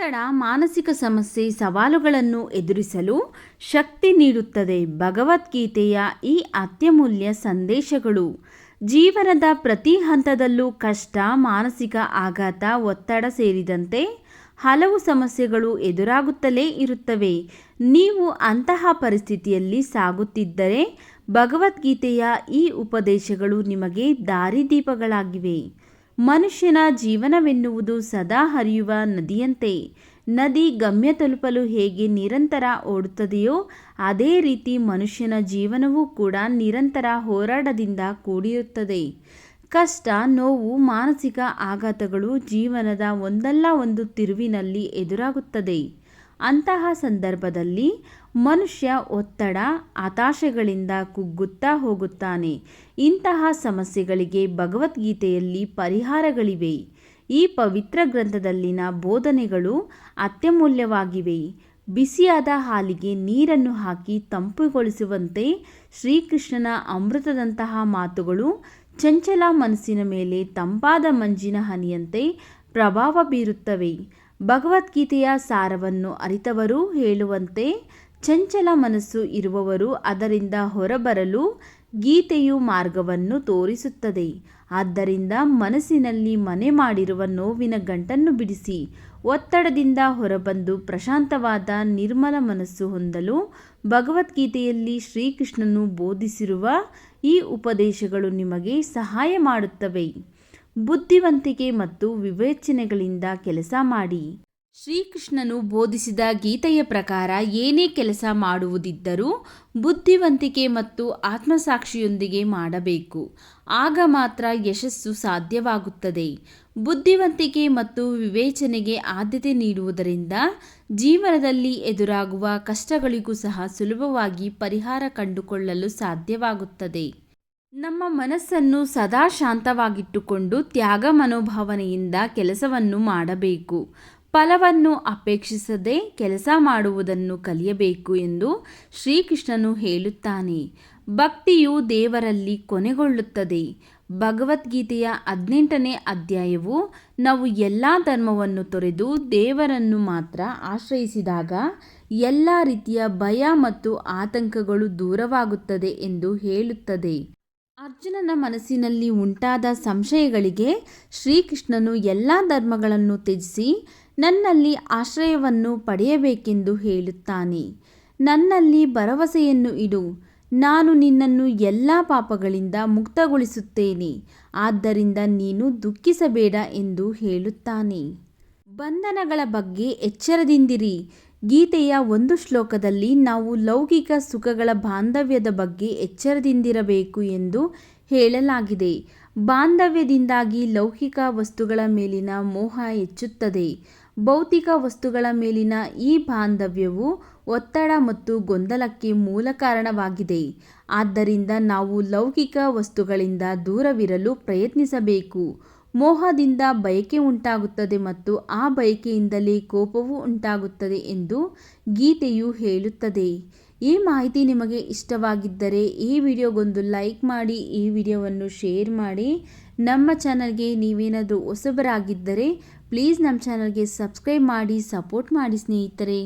ಒತ್ತಡ, ಮಾನಸಿಕ ಸಮಸ್ಯೆ, ಸವಾಲುಗಳನ್ನು ಎದುರಿಸಲು ಶಕ್ತಿ ನೀಡುತ್ತದೆ ಭಗವದ್ಗೀತೆಯ ಈ ಅತ್ಯಮೂಲ್ಯ ಸಂದೇಶಗಳು. ಜೀವನದ ಪ್ರತಿ ಹಂತದಲ್ಲೂ ಕಷ್ಟ, ಮಾನಸಿಕ ಆಘಾತ, ಒತ್ತಡ ಸೇರಿದಂತೆ ಹಲವು ಸಮಸ್ಯೆಗಳು ಎದುರಾಗುತ್ತಲೇ ಇರುತ್ತವೆ. ನೀವು ಅಂತಹ ಪರಿಸ್ಥಿತಿಯಲ್ಲಿ ಸಾಗುತ್ತಿದ್ದರೆ ಭಗವದ್ಗೀತೆಯ ಈ ಉಪದೇಶಗಳು ನಿಮಗೆ ದಾರಿದೀಪಗಳಾಗಿವೆ. ಮನುಷ್ಯನ ಜೀವನವೆನ್ನುವುದು ಸದಾ ಹರಿಯುವ ನದಿಯಂತೆ. ನದಿ ಗಮ್ಯ ತಲುಪಲು ಹೇಗೆ ನಿರಂತರ ಓಡುತ್ತದೆಯೋ, ಅದೇ ರೀತಿ ಮನುಷ್ಯನ ಜೀವನವೂ ಕೂಡ ನಿರಂತರ ಹೋರಾಟದಿಂದ ಕೂಡಿರುತ್ತದೆ. ಕಷ್ಟ, ನೋವು, ಮಾನಸಿಕ ಆಘಾತಗಳು ಜೀವನದ ಒಂದಲ್ಲ ಒಂದು ತಿರುವಿನಲ್ಲಿ ಎದುರಾಗುತ್ತದೆ. ಅಂತಹ ಸಂದರ್ಭದಲ್ಲಿ ಮನುಷ್ಯ ಒತ್ತಡ, ಹತಾಶೆಗಳಿಂದ ಕುಗ್ಗುತ್ತಾ ಹೋಗುತ್ತಾನೆ. ಇಂತಹ ಸಮಸ್ಯೆಗಳಿಗೆ ಭಗವದ್ಗೀತೆಯಲ್ಲಿ ಪರಿಹಾರಗಳಿವೆ. ಈ ಪವಿತ್ರ ಗ್ರಂಥದಲ್ಲಿನ ಬೋಧನೆಗಳು ಅತ್ಯಮೂಲ್ಯವಾಗಿವೆ. ಬಿಸಿಯಾದ ಹಾಲಿಗೆ ನೀರನ್ನು ಹಾಕಿ ತಂಪುಗೊಳಿಸುವಂತೆ ಶ್ರೀಕೃಷ್ಣನ ಅಮೃತದಂತಹ ಮಾತುಗಳು ಚಂಚಲ ಮನಸ್ಸಿನ ಮೇಲೆ ತಂಪಾದ ಮಂಜಿನ ಹನಿಯಂತೆ ಪ್ರಭಾವ ಬೀರುತ್ತವೆ. ಭಗವದ್ಗೀತೆಯ ಸಾರವನ್ನು ಅರಿತವರು ಹೇಳುವಂತೆ ಚಂಚಲ ಮನಸ್ಸು ಇರುವವರು ಅದರಿಂದ ಹೊರಬರಲು ಗೀತೆಯು ಮಾರ್ಗವನ್ನು ತೋರಿಸುತ್ತದೆ. ಆದ್ದರಿಂದ ಮನಸ್ಸಿನಲ್ಲಿ ಮನೆ ಮಾಡಿರುವ ನೋವಿನ ಗಂಟನ್ನು ಬಿಡಿಸಿ, ಒತ್ತಡದಿಂದ ಹೊರಬಂದು ಪ್ರಶಾಂತವಾದ ನಿರ್ಮಲ ಮನಸ್ಸು ಹೊಂದಲು ಭಗವದ್ಗೀತೆಯಲ್ಲಿ ಶ್ರೀಕೃಷ್ಣನು ಬೋಧಿಸಿರುವ ಈ ಉಪದೇಶಗಳು ನಿಮಗೆ ಸಹಾಯ ಮಾಡುತ್ತವೆ. ಬುದ್ಧಿವಂತಿಕೆ ಮತ್ತು ವಿವೇಚನೆಗಳಿಂದ ಕೆಲಸ ಮಾಡಿ. ಶ್ರೀಕೃಷ್ಣನು ಬೋಧಿಸಿದ ಗೀತೆಯ ಪ್ರಕಾರ ಏನೇ ಕೆಲಸ ಮಾಡುವುದಿದ್ದರೂ ಬುದ್ಧಿವಂತಿಕೆ ಮತ್ತು ಆತ್ಮಸಾಕ್ಷಿಯೊಂದಿಗೆ ಮಾಡಬೇಕು. ಆಗ ಮಾತ್ರ ಯಶಸ್ಸು ಸಾಧ್ಯವಾಗುತ್ತದೆ. ಬುದ್ಧಿವಂತಿಕೆ ಮತ್ತು ವಿವೇಚನೆಗೆ ಆದ್ಯತೆ ನೀಡುವುದರಿಂದ ಜೀವನದಲ್ಲಿ ಎದುರಾಗುವ ಕಷ್ಟಗಳಿಗೂ ಸಹ ಸುಲಭವಾಗಿ ಪರಿಹಾರ ಕಂಡುಕೊಳ್ಳಲು ಸಾಧ್ಯವಾಗುತ್ತದೆ. ನಮ್ಮ ಮನಸ್ಸನ್ನು ಸದಾ ಶಾಂತವಾಗಿಟ್ಟುಕೊಂಡು ತ್ಯಾಗ ಮನೋಭಾವನೆಯಿಂದ ಕೆಲಸವನ್ನು ಮಾಡಬೇಕು. ಫಲವನ್ನು ಅಪೇಕ್ಷಿಸದೆ ಕೆಲಸ ಮಾಡುವುದನ್ನು ಕಲಿಯಬೇಕು ಎಂದು ಶ್ರೀಕೃಷ್ಣನು ಹೇಳುತ್ತಾನೆ. ಭಕ್ತಿಯು ದೇವರಲ್ಲಿ ಕೊನೆಗೊಳ್ಳುತ್ತದೆ. ಭಗವದ್ಗೀತೆಯ ಹದಿನೆಂಟನೇ ಅಧ್ಯಾಯವು ನಾವು ಎಲ್ಲ ಧರ್ಮವನ್ನು ತೊರೆದು ದೇವರನ್ನು ಮಾತ್ರ ಆಶ್ರಯಿಸಿದಾಗ ಎಲ್ಲ ರೀತಿಯ ಭಯ ಮತ್ತು ಆತಂಕಗಳು ದೂರವಾಗುತ್ತದೆ ಎಂದು ಹೇಳುತ್ತದೆ. ಅರ್ಜುನನ ಮನಸ್ಸಿನಲ್ಲಿ ಉಂಟಾದ ಸಂಶಯಗಳಿಗೆ ಶ್ರೀಕೃಷ್ಣನು ಎಲ್ಲ ಧರ್ಮಗಳನ್ನು ತ್ಯಜಿಸಿ ನನ್ನಲ್ಲಿ ಆಶ್ರಯವನ್ನು ಪಡೆಯಬೇಕೆಂದು ಹೇಳುತ್ತಾನೆ. ನನ್ನಲ್ಲಿ ಭರವಸೆಯನ್ನು ಇಡು. ನಾನು ನಿನ್ನನ್ನು ಎಲ್ಲ ಪಾಪಗಳಿಂದ ಮುಕ್ತಗೊಳಿಸುತ್ತೇನೆ. ಆದ್ದರಿಂದ ನೀನು ದುಃಖಿಸಬೇಡ ಎಂದು ಹೇಳುತ್ತಾನೆ. ಬಂಧನಗಳ ಬಗ್ಗೆ ಎಚ್ಚರದಿಂದಿರಿ. ಗೀತೆಯ ಒಂದು ಶ್ಲೋಕದಲ್ಲಿ ನಾವು ಲೌಕಿಕ ಸುಖಗಳ ಬಾಂಧವ್ಯದ ಬಗ್ಗೆ ಎಚ್ಚರದಿಂದಿರಬೇಕು ಎಂದು ಹೇಳಲಾಗಿದೆ. ಬಾಂಧವ್ಯದಿಂದಾಗಿ ಲೌಕಿಕ ವಸ್ತುಗಳ ಮೇಲಿನ ಮೋಹ ಹೆಚ್ಚುತ್ತದೆ. ಭೌತಿಕ ವಸ್ತುಗಳ ಮೇಲಿನ ಈ ಬಾಂಧವ್ಯವು ಒತ್ತಡ ಮತ್ತು ಗೊಂದಲಕ್ಕೆ ಮೂಲ ಕಾರಣವಾಗಿದೆ. ಆದ್ದರಿಂದ ನಾವು ಲೌಕಿಕ ವಸ್ತುಗಳಿಂದ ದೂರವಿರಲು ಪ್ರಯತ್ನಿಸಬೇಕು. ಮೋಹದಿಂದ ಬಯಕೆ ಉಂಟಾಗುತ್ತದೆ ಮತ್ತು ಆ ಬಯಕೆಯಿಂದಲೇ ಕೋಪವು ಉಂಟಾಗುತ್ತದೆ ಎಂದು ಗೀತೆಯು ಹೇಳುತ್ತದೆ. ಈ ಮಾಹಿತಿ ನಿಮಗೆ ಇಷ್ಟವಾಗಿದ್ದರೆ ಈ ವಿಡಿಯೋಗೊಂದು ಲೈಕ್ ಮಾಡಿ, ಈ ವಿಡಿಯೋವನ್ನು ಶೇರ್ ಮಾಡಿ. ನಮ್ಮ ಚಾನಲ್ಗೆ ನೀವೇನಾದರೂ ಹೊಸಬರಾಗಿದ್ದರೆ ಪ್ಲೀಸ್ ನಮ್ಮ ಚಾನಲ್ಗೆ ಸಬ್ಸ್ಕ್ರೈಬ್ ಮಾಡಿ, ಸಪೋರ್ಟ್ ಮಾಡಿ ಸ್ನೇಹಿತರೆ.